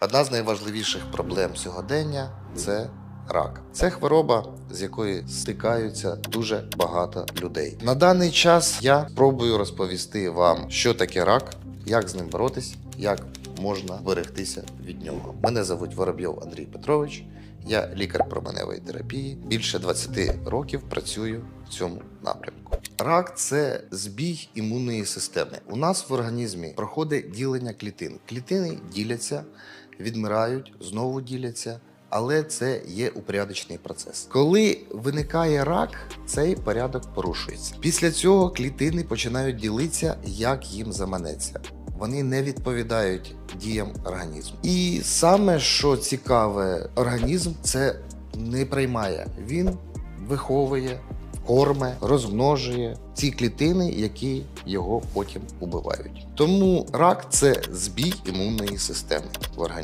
Одна з найважливіших проблем сьогодення це рак. Це хвороба, з якою стикаються дуже багато людей. На даний час я спробую розповісти вам, що таке рак, як з ним боротись, як можна берегтися від нього. Мене звуть Воробйов Андрій Петрович. Я лікар променевої терапії. Більше 20 років працюю в цьому напрямку. Рак це збій імунної системи. У нас в організмі проходить ділення клітин. Клітини діляться, відмирають, знову діляться. Але це є упорядочений процес. Коли виникає рак, цей порядок порушується. Після цього клітини починають ділитися, як їм заманеться. Вони не відповідають діям організму. І саме що цікаве, організм це не приймає. Він виховує, корме, розмножує ці клітини, які його потім убивають. Тому рак це збій імунної системи в організмі.